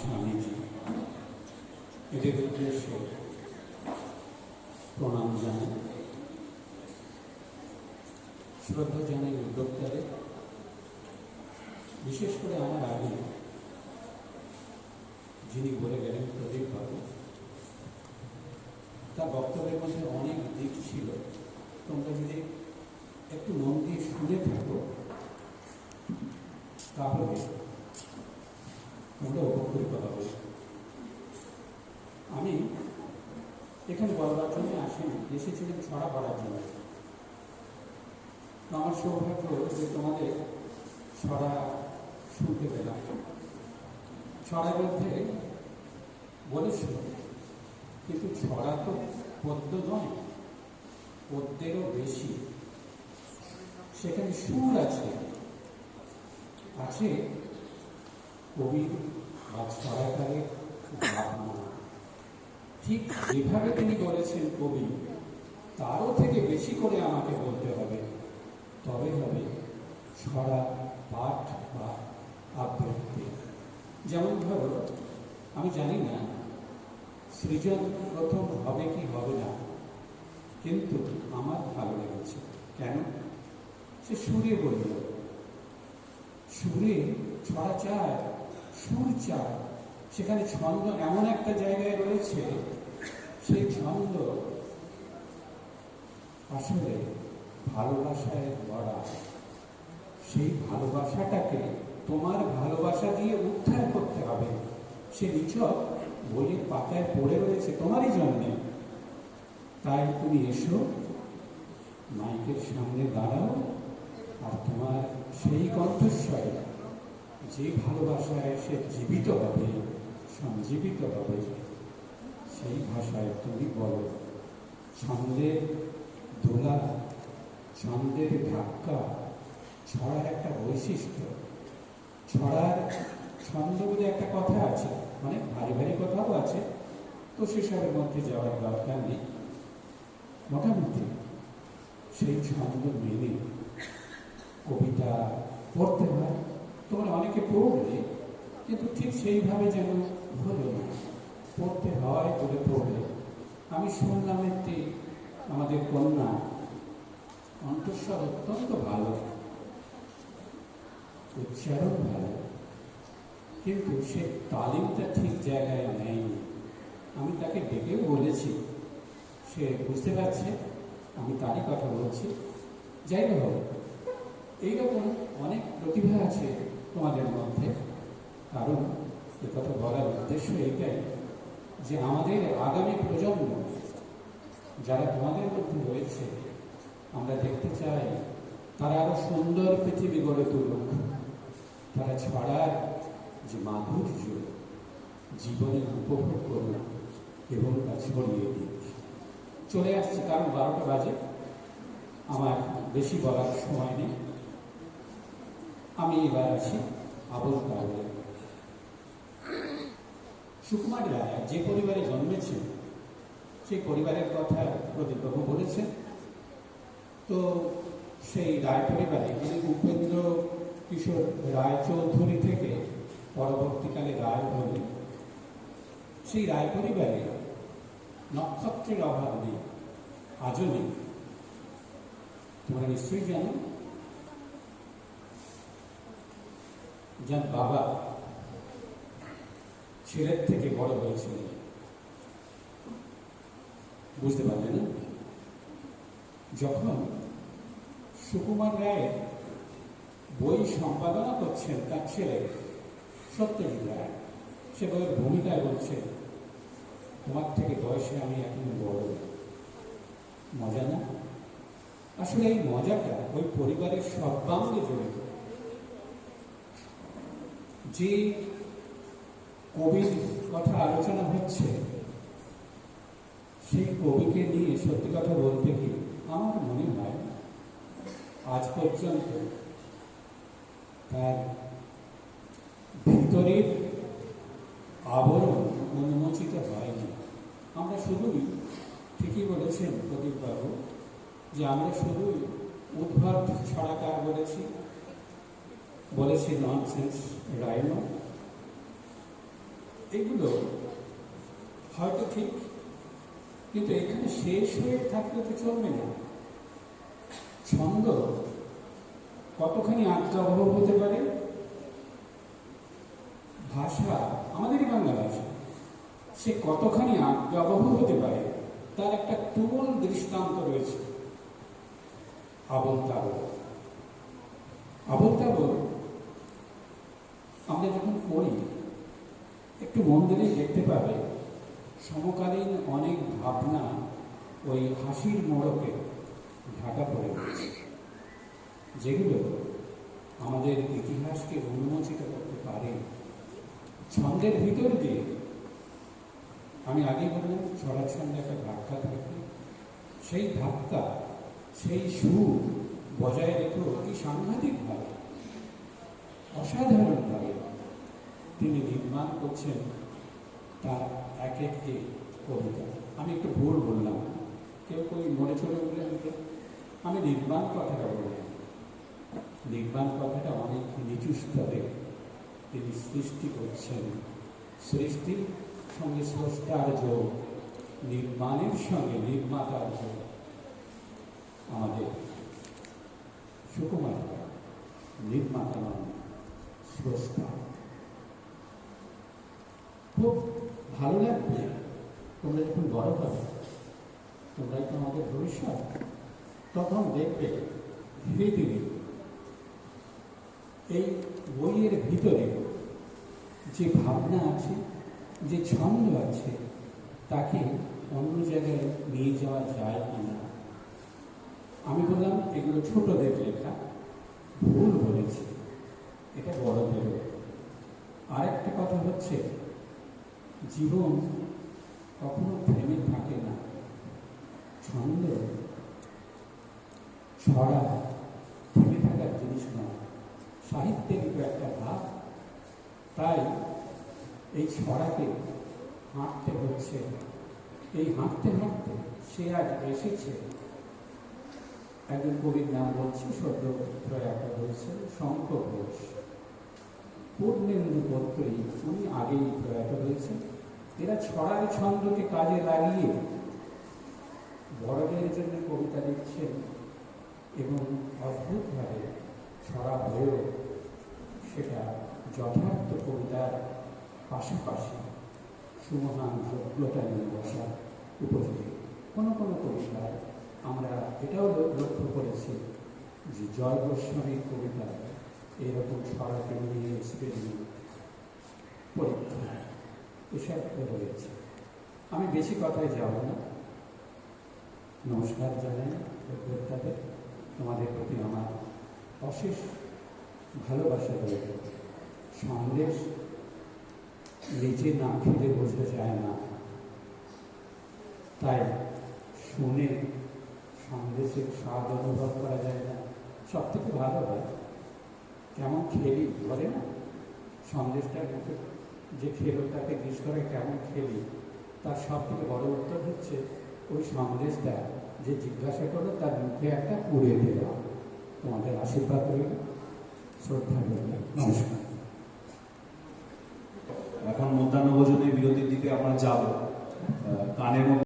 স্বামীজি এদের উদ্দেশ্যে প্রণাম জানাই শ্রদ্ধা জানাই উদ্যোক্তাদের বিশেষ করে আমার আগে যিনি বলে গেলেন প্রদীপ বাবু তার বক্তব্যের মধ্যে অনেক দিক ছিল তোমরা যদি একটু মন দিয়ে শুনে থাকো তাহলে তোমরা উপকৃত হবে আমি এখানে বলবার জন্য আসিনি এসেছিলাম ছড়া পড়ার জন্য। তো আমার সৌভাগ্য যে তোমাদের ছড়া শুনতে পেলাম। ছড়ার মধ্যে বলেছিল, কিন্তু ছড়া তো পদ্য নয়, পদ্যেরও বেশি। সেখানে সুর আছে। আছে কবির বা ছড়াকারের ভাবনা ঠিক যেভাবে তিনি বলেছেন কবি, তারও থেকে বেশি করে আমাকে বলতে হবে। তবে হবে ছড়া পাঠ বা আবৃত্তি। যেমন ধরো, আমি জানি না সৃজন প্রথম হবে কি হবে না, কিন্তু আমার ভালো লেগেছে। কেন? সে সুরে বলল, সুরে ছড়া চায় সুর সেখানে ছন্দ এমন একটা জায়গায় রয়েছে, সেই ছন্দ আসলে ভালোবাসায় গড়া সেই ভালোবাসাটাকে তোমার ভালোবাসা দিয়ে উদ্ধার করতে হবে। সে নিছক বইয়ের পাতায় পড়ে রয়েছে তোমারই জন্যে। তাই তুমি এসো, মাইকের সামনে দাঁড়াও আর তোমার সেই কণ্ঠস্বরে যে ভালোবাসায় সে জীবিত হবে সঞ্জীবিত হবে সেই ভাষায় তুমি বলো ছন্দের দোলা ছন্দের ধাক্কা, ছড়ার একটা বৈশিষ্ট্য, ছড়ার ছন্দ বলে একটা কথা আছে মানে ভারী ভারী কথাও আছে, তো সেসবের মধ্যে যাওয়ার দরকার নেই। মোটামুটি সেই ছন্দ মেনে কবিতা পড়তে হয়। তোমরা অনেকে পড়বে, কিন্তু ঠিক সেইভাবে যেন হলো না। পড়তে হয় বলে পড়বে আমি শুনলাম একটি আমাদের কন্যা কণ্ঠস্বর অত্যন্ত ভালো, উচ্চারণ ভালো, কিন্তু সে তালিমটা ঠিক জায়গায় নেয়নি। আমি তাকে ডেকেও বলেছি, সে বুঝতে পারছে, আমি তারই কথা বলছি। যাই হোক, এইরকম অনেক প্রতিভা আছে তোমাদের মধ্যে। কারণ এ কথা বলার উদ্দেশ্য এইটাই যে আমাদের আগামী প্রজন্ম, যারা তোমাদের মধ্যে রয়েছে, আমরা দেখতে চাই তারা আরও সুন্দর পৃথিবী গড়ে তুলুক। তারা ছড়ার যে মাধুর্য জীবনে উপভোগ করুক এবং তা ছড়িয়ে দিক। চলে আসছি, কারণ বারোটা বাজে। আমার বেশি বলার সময় নেই। আমি এবার আছি আবল কাবলে সুকুমার রায় যে পরিবারে জন্মেছেন সেই পরিবারের কথা প্রদীপবাবু বলেছেন। তো সেই রায় পরিবারে যিনি উপেন্দ্র কিশোর রায় চৌধুরী থেকে পরবর্তীকালে রায় হলেন, সেই রায় পরিবারে নক্ষত্রের অভাব নেই, আজও নেই। তোমরা নিশ্চয়ই জানো যার বাবা ছেলের থেকে বড় হয়েছিলেন। বুঝতে পারলেন না? যখন সুকুমার রায়ের বই সম্পাদনা করছেন তার ছেলে সত্যজিৎ রায়, সে বইয়ের ভূমিকায় বলছে, তোমার থেকে বয়সে আমি এখন বড় মজা না? আসলে এই মজাটা ওই পরিবারের সর্বাঙ্গে জড়িত। যে কবির কথা আলোচনা হচ্ছে, সেই কবিকে নিয়ে সত্যি কথা বলতে কি আমার মনে হয় আজ পর্যন্ত তার ভিতরের আবরণ উন্মোচিত হয়নি। আমরা শুধুই ঠিকই বলেছেন প্রদীপবাবু যে আমরা শুধুই উদ্ভট ছড়াকার বলেছি বলেছি ননসেন্স রাইনো এগুলো হয়তো ঠিক, কিন্তু এখানে শেষ হয়ে থাকলে তো চলবে না। ছন্দ কতখানি আজ্ঞাবহ হতে পারে? ভাষা, আমাদেরই বাংলা ভাষা, সে কতখানি আজ্ঞাবহ হতে পারে তার একটা তুমুল দৃষ্টান্ত রয়েছে। আবল তাবল আমরা যখন পড়ি, একটু মন দিলেই দেখতে পাবে, সমকালীন অনেক ভাবনা ওই হাসির মোড়কে ঢাকা পড়ে রয়েছে যেগুলো আমাদের ইতিহাসকে উন্মোচিত করতে পারে। ছন্দের ভিতর দিয়ে আমি আগে বললাম ছড়ার ছন্দে একটা ধাক্কা থাকে। সেই ধাক্কা, সেই সুর বজায় রেখেও কি সাংঘাতিকভাবে। অসাধারণভাবে তিনি নির্মাণ করছেন তার এক একটি কবিতা। আমি একটু ভুল বললাম। কেউ কই মনে চলে উঠলেন তো আমি নির্মাণ কথাটা বললাম। নির্মাণ কথাটা অনেক নিচু স্তরে তিনি সৃষ্টি করছেন। সৃষ্টির সঙ্গে স্রষ্টার যোগ, নির্মাণের সঙ্গে নির্মাতার যোগ। আমাদের সুকুমার, নির্মাতা নন। স্রষ্টা খুব ভালো লাগবে। তোমরা যখন বড় হবে তোমরাই তো আমাদের ভবিষ্যৎ, তখন দেখবে ধীরে ধীরে এই বইয়ের ভিতরে যে ভাবনা আছে, যে ছন্দ আছে, তাকে অন্য জায়গায় নিয়ে যাওয়া যায় কি না? আমি বললাম, এগুলো ছোটদের লেখা, ভুল বলেছি। এটা বড় বড়দের আরেকটা কথা হচ্ছে, জীবন কখনো থেমে থাকে না। ছন্দ ছড়া থেমে থাকার জিনিস নয়। সাহিত্যের একটা ভাব। তাই এই ছড়াকে হাঁটতে হচ্ছে। এই হাঁটতে হাঁটতে সে আজ এসেছে। একজন কবির নাম বলছি, সদ্য প্রয়াত হয়েছে শঙ্কর ঘোষ। পূর্ণেন্দু পত্রী উনি আগেই প্রয়াত হয়েছে। এরা ছড়ার ছন্দকে কাজে লাগিয়ে বড়দের জন্য কবিতা লিখছেন এবং অদ্ভুতভাবে ছড়া হয়েও সেটা যথার্থ কবিতার পাশাপাশি সুমহান যোগ্যতা নিয়ে বসা উপযোগী। কোনো কোনো কবিতায় আমরা এটাও লক্ষ্য করেছি যে জয় গোস্বামীর কবিতা এরকম ছড়াকে নিয়ে এক্সপেরিমেন্ট পরীক্ষা এসব রয়েছে। আমি বেশি কথায় যাব না। নমস্কার জানাই উদ্যোক্তাদের তোমাদের প্রতি আমার অশেষ ভালোবাসা রয়েছে। সন্দেশ নিজে না খেলে বোঝা যায় না। তাই শুনে সন্দেশের স্বাদ অনুভব করা যায় না। সব থেকে ভালো হয় কেমন খেলি? বলে না। সন্দেশটার মুখে যে খেলো তাকে করে কেমন খেলি, তার সব থেকে বড় উত্তর হচ্ছে, ওই সন্দেশটা যে জিজ্ঞাসা করল, তার মুখে একটা পুড়ে দিলাম তোমাদের আশীর্বাদ রইল। শ্রদ্ধা রইল নমস্কার। এখন মধ্যাহ্ন বিরতির দিকে আমরা যাব। কানের মধ্যে